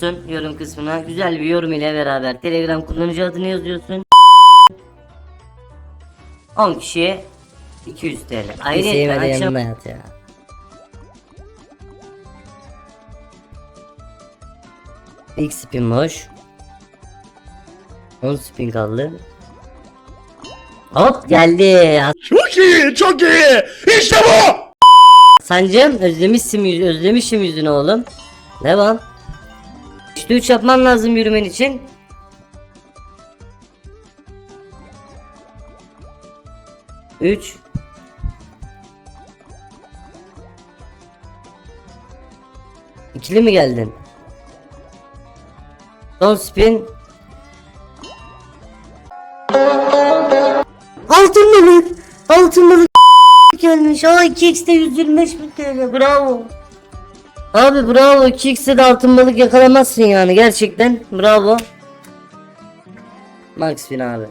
geliyorsun yorum kısmına güzel bir yorum ile beraber Telegram kullanıcı adını yazıyorsun. 10 kişiye 200 TL. Ayrıca akşam yanına yat ya. İlk spin boş. 10 spin kaldı. Hop geldi. Çok iyi, çok iyi. İşte bu. Sancım özlemişsin yüz özlemişim yüzünü oğlum. Devam. İşte 3 yapman lazım yürümen için. Üç. İkili mi geldin? Son spin. Altın balık. Altın balık gelmiş. Aa 2x'te 125 bin TL. Bravo. Abi bravo 2x'te de altın balık yakalamazsın yani gerçekten. Bravo. Max fin abi.